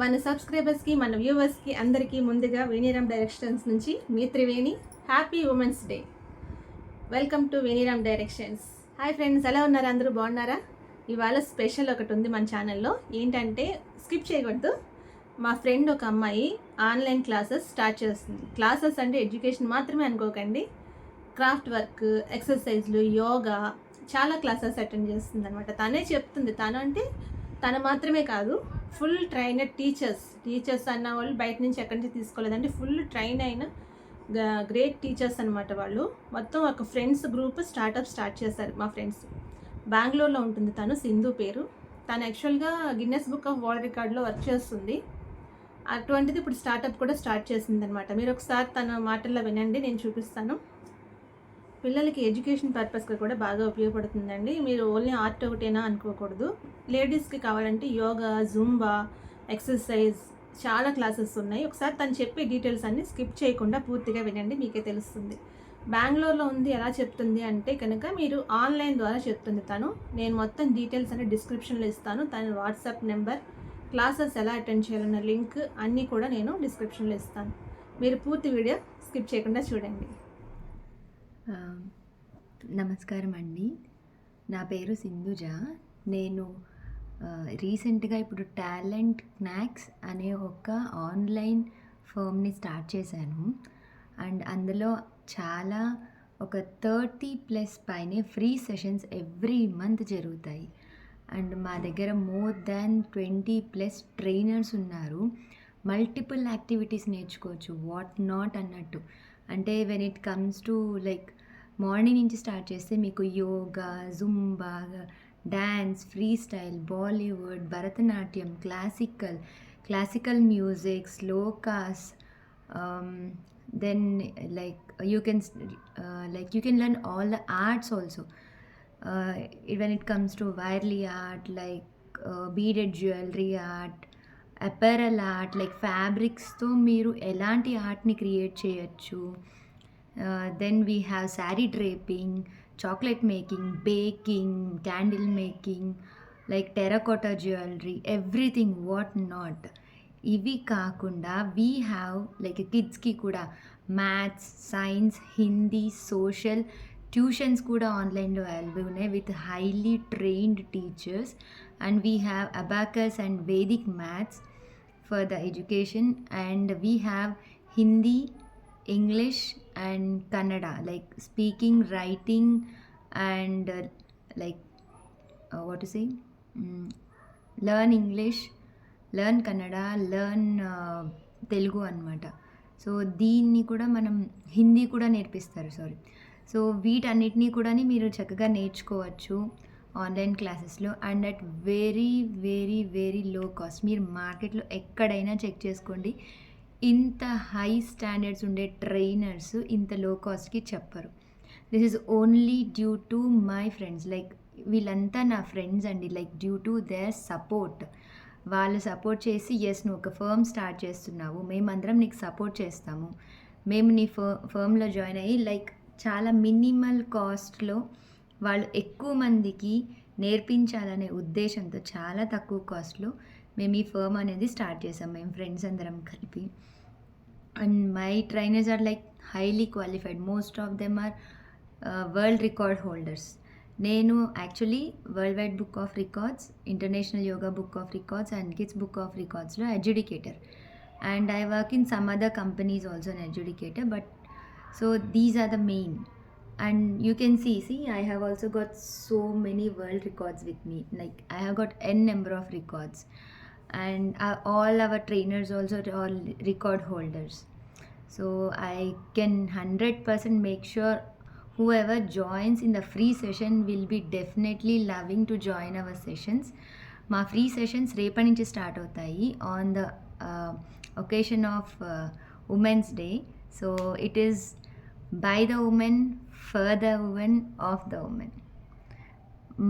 మన సబ్స్క్రైబర్స్కి మన వ్యూవర్స్కి అందరికీ ముందుగా వేణిరామ్ డైరెక్షన్స్ నుంచి మీ Triveni happy women's day. Welcome to Veniram directions. Hi friends ఎలా ఉన్నారు అందరూ? బాగున్నారా? ఇవాళ స్పెషల్ ఒకటి ఉంది మన ఛానల్లో. ఏంటంటే స్కిప్ చేయకూడదు. మా ఫ్రెండ్ ఒక అమ్మాయి ఆన్లైన్ క్లాసెస్ స్టార్ట్ చేస్తుంది. క్లాసెస్ అంటే ఎడ్యుకేషన్ మాత్రమే అనుకోకండి. క్రాఫ్ట్ వర్క్ ఎక్సర్సైజ్లు యోగా చాలా క్లాసెస్ అటెండ్ చేస్తుంది అనమాట తనే చెప్తుంది తను అంటే తను మాత్రమే కాదు ఫుల్ ట్రైనర్ టీచర్స్ టీచర్స్ అన్న వాళ్ళు బయట నుంచి ఎక్కడి నుంచి తీసుకోలేదంటే ఫుల్ ట్రైన్ అయిన గ్రేట్ టీచర్స్ అనమాట వాళ్ళు. మొత్తం ఒక ఫ్రెండ్స్ గ్రూప్ స్టార్టప్ స్టార్ట్ చేశారు మా ఫ్రెండ్స్. బెంగళూరులో ఉంటుంది తను సింధు పేరు. తను యాక్చువల్గా గిన్నెస్ బుక్ ఆఫ్ వరల్డ్ రికార్డ్లో వర్క్ చేస్తుంది. అటువంటిది ఇప్పుడు స్టార్టప్ కూడా స్టార్ట్ చేసింది అనమాట మీరు ఒకసారి తన మాటల్లో వినండి నేను చూపిస్తాను. పిల్లలకి ఎడ్యుకేషన్ పర్పస్గా కూడా బాగా ఉపయోగపడుతుందండి. మీరు ఓన్లీ ఆర్ట్ ఒకటేనా అనుకోకూడదు. లేడీస్కి కావాలంటే యోగా జుంబా ఎక్సర్సైజ్ చాలా క్లాసెస్ ఉన్నాయి. ఒకసారి తను చెప్పే డీటెయిల్స్ అన్ని స్కిప్ చేయకుండా పూర్తిగా వినండి మీకే తెలుస్తుంది. బెంగళూరులో ఉంది ఎలా చెప్తుంది అంటే కనుక మీరు ఆన్లైన్ ద్వారా చెప్తుంది తను. నేను మొత్తం డీటెయిల్స్ అన్ని డిస్క్రిప్షన్లో ఇస్తాను. తన వాట్సాప్ నెంబర్ క్లాసెస్ ఎలా అటెండ్ చేయాలన్న లింక్ అన్నీ కూడా నేను డిస్క్రిప్షన్లో ఇస్తాను. మీరు పూర్తి వీడియో స్కిప్ చేయకుండా చూడండి. నమస్కారం అండి. నా పేరు సింధుజ. నేను రీసెంట్గా ఇప్పుడు టాలెంట్ స్నాక్స్ అనే ఒక ఆన్లైన్ ఫర్మ్ని స్టార్ట్ చేశాను. అండ్ అందులో చాలా ఒక థర్టీ ప్లస్ పైనే ఫ్రీ సెషన్స్ ఎవ్రీ మంత్ జరుగుతాయి. అండ్ మా దగ్గర more than twenty plus trainers ఉన్నారు. మల్టిపుల్ యాక్టివిటీస్ నేర్చుకోవచ్చు వాట్ నాట్ అన్నట్టు. అంటే when it comes to like morning నుంచి స్టార్ట్ చేస్తే మీకు yoga zumba dance free style Bollywood Bharatanatyam classical classical music shlokas then like you can like you can learn all the arts also when it comes to వైర్లీ art like beaded jewellery art apparel art like ఫ్యాబ్రిక్స్తో మీరు ఎలాంటి ఆర్ట్ని create చేయొచ్చు? Then we have sari draping chocolate making baking candle making like terracotta jewellery everything what not ఇవి కాకుండా we have like కిడ్స్కి కూడా maths science Hindi social tuitions కూడా ఆన్లైన్లో అవైలబుల్ ఉన్నాయి with highly trained teachers and we have abacus and Vedic maths for the education and we have Hindi English and Kannada like speaking writing and like what to say learn English learn Kannada learn uh, Telugu అనమాట so దీన్ని కూడా మనం హిందీ కూడా నేర్పిస్తారు sorry so వీటన్నిటినీ కూడా మీరు చక్కగా నేర్చుకోవచ్చు ఆన్లైన్ క్లాసెస్లో and at very very very low cost మీరు మార్కెట్లో ఎక్కడైనా చెక్ చేసుకోండి. ఇంత హై స్టాండర్డ్స్ ఉండే ట్రైనర్స్ ఇంత లో కాస్ట్కి చెప్పరు. This is only due to my friends like వీళ్ళంతా నా ఫ్రెండ్స్ అండి. Like due to their support వాళ్ళు సపోర్ట్ చేసి ఎస్ నువ్వు ఒక ఫర్మ్ స్టార్ట్ చేస్తున్నావు. మేమందరం నీకు సపోర్ట్ చేస్తాము. మేము నీ ఫర్ ఫర్మ్లో జాయిన్ అయ్యి లైక్ చాలా మినిమల్ కాస్ట్లో వాళ్ళు ఎక్కువ మందికి నేర్పించాలనే ఉద్దేశంతో చాలా తక్కువ కాస్ట్లో మేము ఈ ఫర్మ్ అనేది స్టార్ట్ చేసాం మేము ఫ్రెండ్స్ అందరం కలిపి. And my trainers are like highly qualified most of them are world record holders నేను actually world wide book of records international yoga book of records and kids book of రికార్డ్స్లో adjudicator and I work in some other companies also an adjudicator but so these are the main. And you can see see i have also got so many world records with me. Like i have got n number of records. and uh, all our trainers also are all record holders so i can 100% make sure whoever joins in the free session will be definitely loving to join our sessions మా free sessions రేపటి నుంచి start అవుతాయి on the occasion of women's day so it is by the women for the women of the women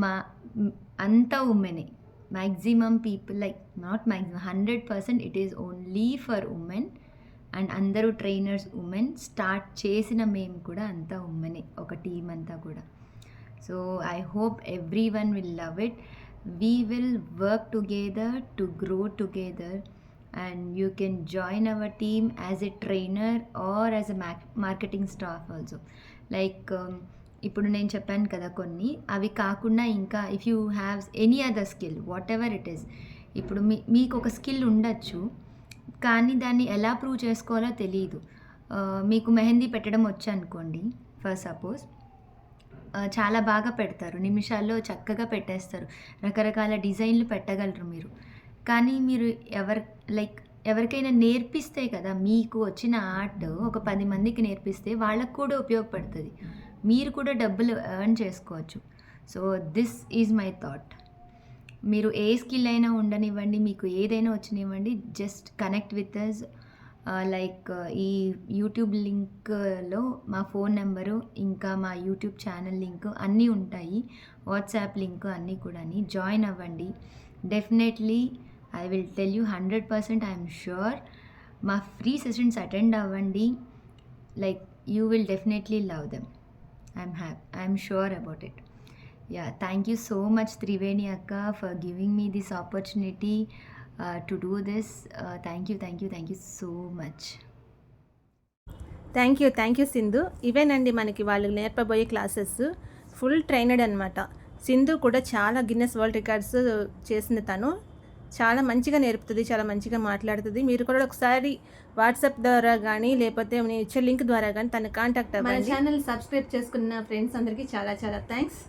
మా మ్, అంత ఉమెనే maximum people like not maximum hundred percent it is only for women and అందరూ trainers women start చేసిన మేము కూడా అంతా ఉమెనే ఒక team అంతా కూడా so I hope everyone will love it we will work together to grow together and you can join our team as a trainer or as a marketing staff also like ఇప్పుడు నేను చెప్పాను కదా కొన్ని. అవి కాకుండా ఇంకా if you have any other skill whatever it is ఇప్పుడు మీ మీకు ఒక స్కిల్ ఉండొచ్చు కానీ దాన్ని ఎలా ప్రూవ్ చేసుకోవాలో తెలియదు మీకు మెహందీ పెట్టడం వచ్చు అనుకోండి ఫర్ సపోజ్ చాలా బాగా పెడతారు నిమిషాల్లో చక్కగా పెట్టేస్తారు రకరకాల డిజైన్లు పెట్టగలరు మీరు. కానీ మీరు ఎవరి లైక్ ఎవరికైనా నేర్పిస్తే కదా మీకు వచ్చిన ఆర్ట్ ఒక పది మందికి నేర్పిస్తే వాళ్ళకు కూడా ఉపయోగపడుతుంది. మీరు కూడా డబ్బులు ఎర్న్ చేసుకోవచ్చు. So this is my thought మీరు ఏ స్కిల్ అయినా ఉండనివ్వండి మీకు ఏదైనా వచ్చినివ్వండి just connect with us like ఈ యూట్యూబ్ లింక్లో uh, మా ఫోన్ నెంబరు ఇంకా మా యూట్యూబ్ ఛానల్ లింక్ అన్నీ ఉంటాయి. వాట్సాప్ లింక్ అన్నీ కూడా జాయిన్ అవ్వండి. Definitely I will tell you hundred percent I'm sure మా ఫ్రీ సెషన్స్ అటెండ్ అవ్వండి. Like you will definitely love them I'm happy I'm sure about it yeah thank you so much Triveni అక్క for giving me this opportunity to do this thank you thank you thank you so much thank you thank you Sindhu ఇవేనండి మనకి వాళ్ళు నేర్పబోయే classes full trained అనమాట సింధు కూడా చాలా Guinness world records చేసింది తను. చాలా మంచిగా నేర్పుతుంది చాలా మంచిగా మాట్లాడుతుంది. మీరు కూడా ఒకసారి వాట్సాప్ ద్వారా కానీ లేకపోతే నేను ఇచ్చే లింక్ ద్వారా కానీ తను కాంటాక్ట్ అవ్వండి. మన ఛానల్ సబ్స్క్రైబ్ చేసుకున్న ఫ్రెండ్స్ అందరికీ చాలా చాలా థ్యాంక్స్.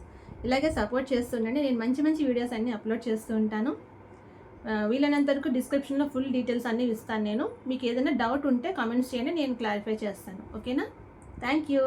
ఇలాగే సపోర్ట్ చేస్తుండండి. నేను మంచి మంచి వీడియోస్ అన్నీ అప్లోడ్ చేస్తూ ఉంటాను. వీలైనంత వరకు డిస్క్రిప్షన్లో ఫుల్ డీటెయిల్స్ అన్నీ ఇస్తాను నేను. మీకు ఏదైనా డౌట్ ఉంటే కామెంట్స్ చేయండి నేను క్లారిఫై చేస్తాను. ఓకేనా? Thank you.